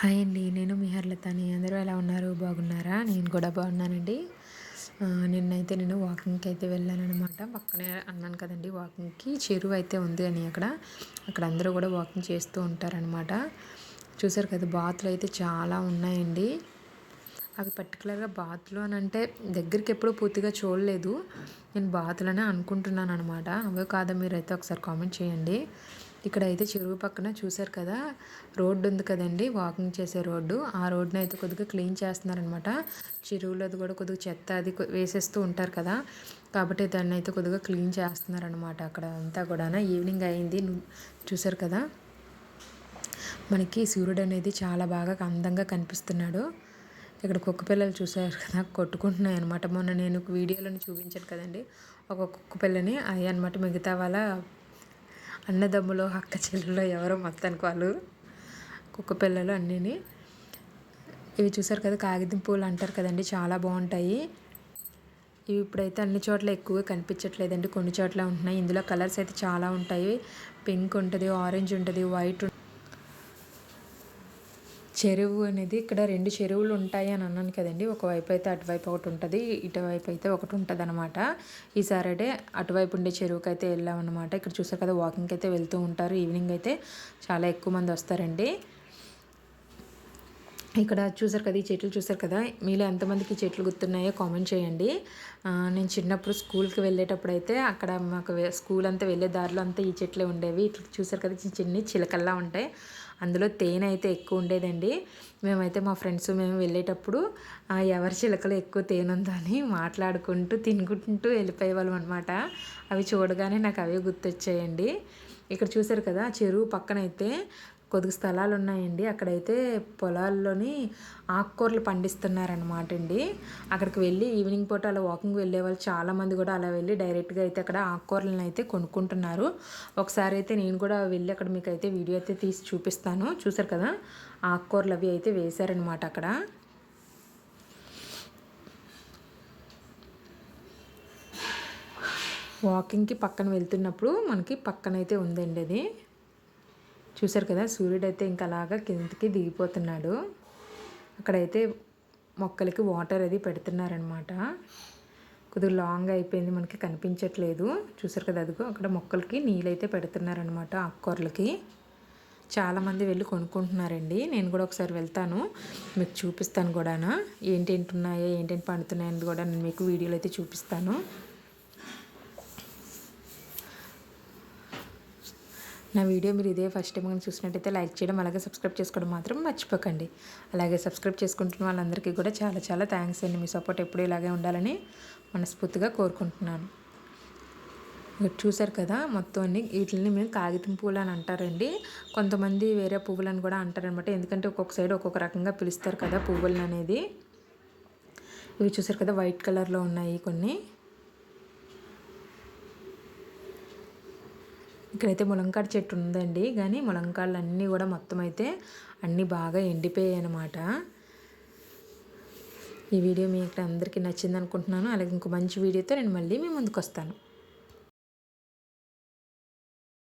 Hi అండి నేను మీహర్లతని అందరూ ఎలా ఉన్నారు? బాగున్నారా? నేను కూడా బాగున్నానండి. నిన్నైతే నేను వాకింగ్కి అయితే వెళ్ళానమాట పక్కనే అన్నాను కదండి వాకింగ్కి చెరువు అయితే ఉంది అని అక్కడ. అక్కడ అందరూ కూడా వాకింగ్ చేస్తూ ఉంటారనమాట చూసారు కదా బాతులు అయితే చాలా ఉన్నాయండి. అవి పర్టికులర్గా బాతులు అని అంటే దగ్గరికి ఎప్పుడూ పూర్తిగా చూడలేదు. నేను బాతులనే అనుకుంటున్నాను అనమాట అవే కాదా మీరైతే ఒకసారి కామెంట్ చేయండి. ఇక్కడ అయితే చెరువు పక్కన చూశారు కదా రోడ్డు ఉంది కదండి వాకింగ్ చేసే రోడ్డు. ఆ రోడ్డుని అయితే కొద్దిగా క్లీన్ చేస్తున్నారనమాట చెరువులో కూడా కొద్దిగా చెత్త అది వేసేస్తూ ఉంటారు కదా కాబట్టి దాన్ని అయితే కొద్దిగా క్లీన్ చేస్తున్నారనమాట అక్కడ అంతా కూడా ఈవినింగ్ అయింది చూసారు కదా. మనకి సూర్యుడు అనేది చాలా బాగా అందంగా కనిపిస్తున్నాడు. ఇక్కడ కుక్క పిల్లలు చూసారు కదా కొట్టుకుంటున్నాయి అనమాట మొన్న నేను వీడియోలను చూపించాను కదండి ఒక కుక్క పిల్లని అవి అనమాట మిగతా వాళ్ళ అన్నదమ్ములు అక్క చెల్లెలు ఎవరో మొత్తానికి వాళ్ళు కుక్క పిల్లలు అన్నీని. ఇవి చూసారు కదా కాగితం పూలు అంటారు కదండి చాలా బాగుంటాయి. ఇవి ఇప్పుడైతే అన్ని చోట్ల ఎక్కువగా కనిపించట్లేదండి కొన్ని చోట్ల ఉంటున్నాయి. ఇందులో కలర్స్ అయితే చాలా ఉంటాయి. పింక్ ఉంటుంది ఆరెంజ్ ఉంటుంది వైట్ చెరువు అనేది ఇక్కడ రెండు చెరువులు ఉంటాయి అని అన్నాను కదండి. ఒకవైపు అయితే అటువైపు ఒకటి ఉంటుంది ఇటువైపు అయితే ఒకటి ఉంటుంది అనమాట ఈ సాటర్డే అటువైపు ఉండే చెరువుకి అయితే వెళ్ళామన్నమాట. ఇక్కడ చూసారు కదా వాకింగ్కి అయితే వెళ్తూ ఉంటారు. ఈవినింగ్ అయితే చాలా ఎక్కువ మంది వస్తారండి. ఇక్కడ చూసారు కదా ఈ చెట్లు చూసారు కదా మీలో ఎంతమందికి చెట్లు గుర్తున్నాయో కామెంట్ చేయండి. నేను చిన్నప్పుడు స్కూల్కి వెళ్ళేటప్పుడు అయితే అక్కడ మాకు స్కూల్ అంతా వెళ్ళే దారిలో అంతా ఈ చెట్లే ఉండేవి. ఇట్లా చూసారు కదా చిన్న చిన్ని చిలకల్లా ఉంటాయి. అందులో తేనె అయితే ఎక్కువ ఉండేదండి. మేమైతే మా ఫ్రెండ్స్ మేము వెళ్ళేటప్పుడు ఎవరి చిలకలు ఎక్కువ తేనె ఉందని మాట్లాడుకుంటూ తినుకుంటూ వెళ్ళిపోయేవాళ్ళం అనమాట అవి చూడగానే నాకు అవే గుర్తొచ్చాయండి. ఇక్కడ చూసారు కదా చెరువు పక్కనైతే కొద్ది స్థలాలు ఉన్నాయండి అక్కడైతే పొలాల్లోని ఆకుకూరలు పండిస్తున్నారనమాట అండి. అక్కడికి వెళ్ళి ఈవినింగ్ పూట అలా వాకింగ్ వెళ్ళే వాళ్ళు చాలామంది కూడా అలా వెళ్ళి డైరెక్ట్గా అయితే అక్కడ ఆకుకూరలను అయితే కొనుక్కుంటున్నారు. ఒకసారి అయితే నేను కూడా వెళ్ళి అక్కడ మీకు అయితే వీడియో అయితే తీసి చూపిస్తాను. చూసారు కదా? ఆకుకూరలు అవి అయితే వేశారనమాట అక్కడ. వాకింగ్కి పక్కన వెళ్తున్నప్పుడు మనకి పక్కనైతే ఉందండి అది. చూసారు కదా సూర్యుడు అయితే ఇంకా అలాగా కిందకి దిగిపోతున్నాడు. అక్కడైతే మొక్కలకి వాటర్ అది పెడుతున్నారనమాట కొద్దిగా లాంగ్ అయిపోయింది మనకి కనిపించట్లేదు. చూసారు కదా అదిగో అక్కడ మొక్కలకి నీళ్ళైతే పెడుతున్నారనమాట ఆకుకూరలకి. చాలామంది వెళ్ళి కొనుక్కుంటున్నారండి. నేను కూడా ఒకసారి వెళ్తాను మీకు చూపిస్తాను కూడా ఏంటేంటి ఉన్నాయో ఏంటేంటి పండుతున్నాయని కూడా నేను మీకు వీడియోలో అయితే చూపిస్తాను. నా వీడియో మీరు ఇదే ఫస్ట్ టైం కానీ చూసినట్టయితే లైక్ చేయడం అలాగే సబ్స్క్రైబ్ చేసుకోవడం మాత్రం మర్చిపోకండి. అలాగే సబ్స్క్రైబ్ చేసుకుంటున్న వాళ్ళందరికీ కూడా చాలా చాలా థ్యాంక్స్ అండి. మీ సపోర్ట్ ఎప్పుడు ఇలాగే ఉండాలని మనస్ఫూర్తిగా కోరుకుంటున్నాను. చూసారు కదా మొత్తం అన్ని వీటిని మేము కాగితం పువ్వులు అని అంటారండి. కొంతమంది వేరే పువ్వులు అని కూడా అంటారనమాట ఎందుకంటే ఒక్కొక్క సైడ్ ఒక్కొక్క రకంగా పిలుస్తారు కదా పువ్వులను అనేది ఇవి చూసారు కదా వైట్ కలర్లో ఉన్నాయి కొన్ని. ఇక్కడైతే ములంకాడ చెట్టు ఉందండి. కానీ ములంకాడలు అన్నీ కూడా మొత్తం అయితే అన్నీ బాగా ఎండిపోయాయి అనమాట ఈ వీడియో మీకు అందరికీ నచ్చింది అనుకుంటున్నాను. అలాగే ఇంకో మంచి వీడియోతో నేను మళ్ళీ మీ ముందుకు వస్తాను